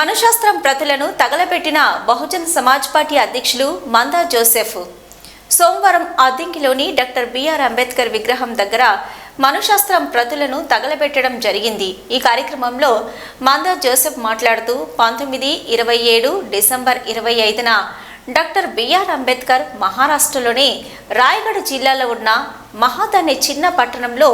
మనశాస్త్రం ప్రతులను తగలబెట్టిన బహుజన్ సమాజ్ పార్టీ అధ్యక్షులు మందా జోసెఫ్. సోమవారం అద్దంకిలోని డాక్టర్ బిఆర్ అంబేద్కర్ విగ్రహం దగ్గర మనుశాస్త్రం ప్రతులను తగలబెట్టడం జరిగింది. ఈ కార్యక్రమంలో మందా జోసెఫ్ మాట్లాడుతూ పంతొమ్మిది ఇరవై ఏడు డిసెంబర్ ఇరవై ఐదున డాక్టర్ బిఆర్ అంబేద్కర్ మహారాష్ట్రలోని రాయగఢ్ జిల్లాలో ఉన్న మహాద్ అనే చిన్న పట్టణంలో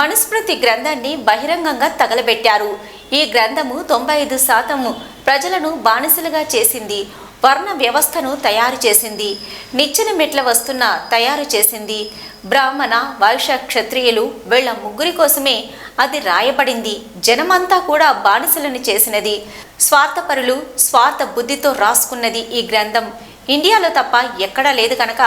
మనుస్మృతి గ్రంథాన్ని బహిరంగంగా తగలబెట్టారు. ఈ గ్రంథము తొంభై ఐదు శాతము ప్రజలను బానిసలుగా చేసింది. వర్ణ వ్యవస్థను తయారు చేసింది. నిచ్చెన మెట్ల వస్తున్న తయారు చేసింది. బ్రాహ్మణ వైశ్య క్షత్రియులు వీళ్ళ ముగ్గురి కోసమే అది రాయబడింది. జనమంతా కూడా బానిసలను చేసినది. స్వార్థపరులు స్వార్థ బుద్ధితో రాసుకున్నది ఈ గ్రంథం. ఇండియాలో తప్ప ఎక్కడా లేదు కనుక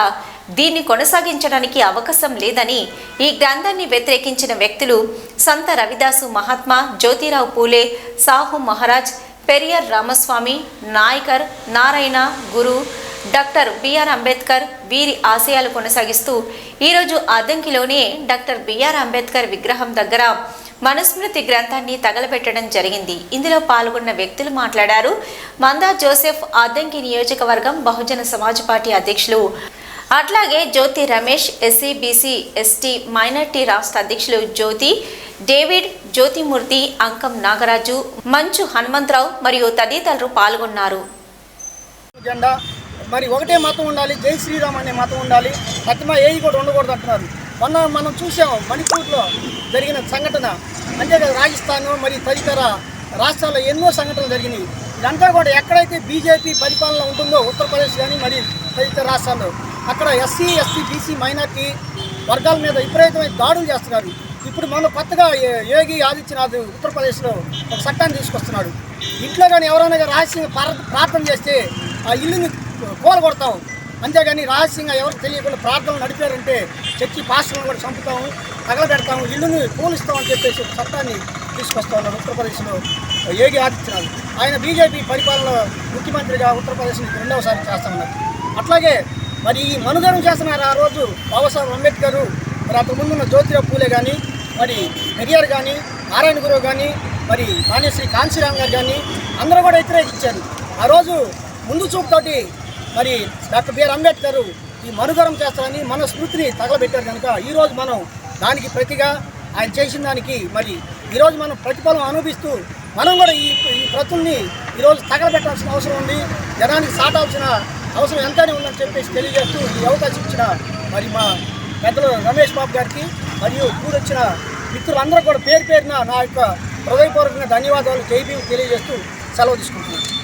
దీన్ని కొనసాగించడానికి అవకాశం లేదని ఈ గ్రంథాన్ని వ్యతిరేకించిన వ్యక్తులు Sant Ravidas Mahatma Jyotirao Phule Sahu Maharaj Periyar Ramaswamy Naicker Narayana Guru doctor B R Ambedkar వీరి ఆశయాలు కొనసాగిస్తూ ఈరోజు అద్దంకిలోనే డాక్టర్ బిఆర్ అంబేద్కర్ విగ్రహం దగ్గర మనుస్మృతి గ్రంథాన్ని తగలబెట్టడం జరిగింది. ఇందులో పాల్గొన్న వ్యక్తులు మాట్లాడారు. మందా జోసెఫ్ అద్దంకి నియోజకవర్గం బహుజన సమాజ్ పార్టీ అధ్యక్షులు అట్లాగే Jyoti Ramesh SC BC ST minority రాష్ట్ర అధ్యక్షులు జ్యోతి డేవిడ్ జ్యోతిమూర్తి అంకం నాగరాజు మంచు హనుమంతరావు మరియు తదితరులు పాల్గొన్నారు. జెండా. మరి ఒకటే మతం ఉండాలి జై శ్రీరామ్ అనే మతం ఉండాలి అతిమ ఏది కూడా ఉండకూడదు అంటున్నారు. మొన్న మనం చూసాం మణిపూర్లో జరిగిన సంఘటన. అంతేకాదు రాజస్థాన్ మరి తదితర రాష్ట్రాల్లో ఎన్నో సంఘటనలు జరిగినాయి. ఇదంతా కూడా ఎక్కడైతే బీజేపీ పరిపాలన ఉంటుందో ఉత్తరప్రదేశ్ కానీ మరి తదితర రాష్ట్రాల్లో. అక్కడ ఎస్సీ ఎస్టీ బీసీ మైనార్టీ వర్గాల మీద విపరీతమైన దాడులు చేస్తున్నారు. ఇప్పుడు మొన్న కొత్తగా యోగి ఆదిత్యనాథ్ ఉత్తరప్రదేశ్లో ఒక చట్టాన్ని తీసుకొస్తున్నాడు. ఇంట్లో కానీ ఎవరైనా రహస్యంగా ప్రార్థన చేస్తే ఆ ఇల్లుని కోలగొడతాం. అంతేగాని రహస్యంగా ఎవరికి తెలియకుండా ప్రార్థనలు నడిపారంటే చర్చి పాస్టర్లను కూడా చంపుతాము తగలబెడతాము ఇల్లుని కూలిస్తామని చెప్పేసి ఒక చట్టాన్ని తీసుకొస్తా ఉన్నారు ఉత్తరప్రదేశ్లో యోగి ఆదిత్యనాథ్. ఆయన బీజేపీ పరిపాలన ముఖ్యమంత్రిగా ఉత్తరప్రదేశ్ని రెండవసారి చేస్తా ఉన్నారు. అట్లాగే మరి ఈ మనుగరం చేస్తున్నారు? ఆ రోజు బాబాసాహెబ్ అంబేద్కర్ మరి అంతకు ముందున్న జ్యోతిరావు పూలే కానీ మరి పెరియార్ కానీ నారాయణ గురువు కానీ మరి మాన్యశ్రీ కాంశీరామ్ గారు కానీ అందరూ కూడా వ్యతిరేకించారు ఆ రోజు ముందు చూపుతోటి మరి డాక్టర్ బిఆర్ అంబేద్కర్ ఈ మనుగరం చేస్తారని మన స్మృతిని తగలబెట్టారు కనుక ఈరోజు మనం దానికి ప్రతిగా ఆయన చేసిన దానికి మరి ఈరోజు మనం ప్రతిఫలం అనుభవిస్తూ మనం కూడా ఈ ఈ ప్రతుల్ని ఈరోజు తగలబెట్టాల్సిన అవసరం ఉంది. జనానికి సాటాల్సిన అవసరం ఎంతనే ఉందని చెప్పేసి తెలియజేస్తూ ఈ అవకాశం ఇచ్చిన మరి మా పెద్దలు రమేష్ బాబు గారికి మరియు కూడొచ్చిన మిత్రులందరూ కూడా పేరు పేరున నా యొక్క హృదయపూర్వకంగా ధన్యవాదాలు జైబీ తెలియజేస్తూ సెలవు తీసుకుంటున్నాను.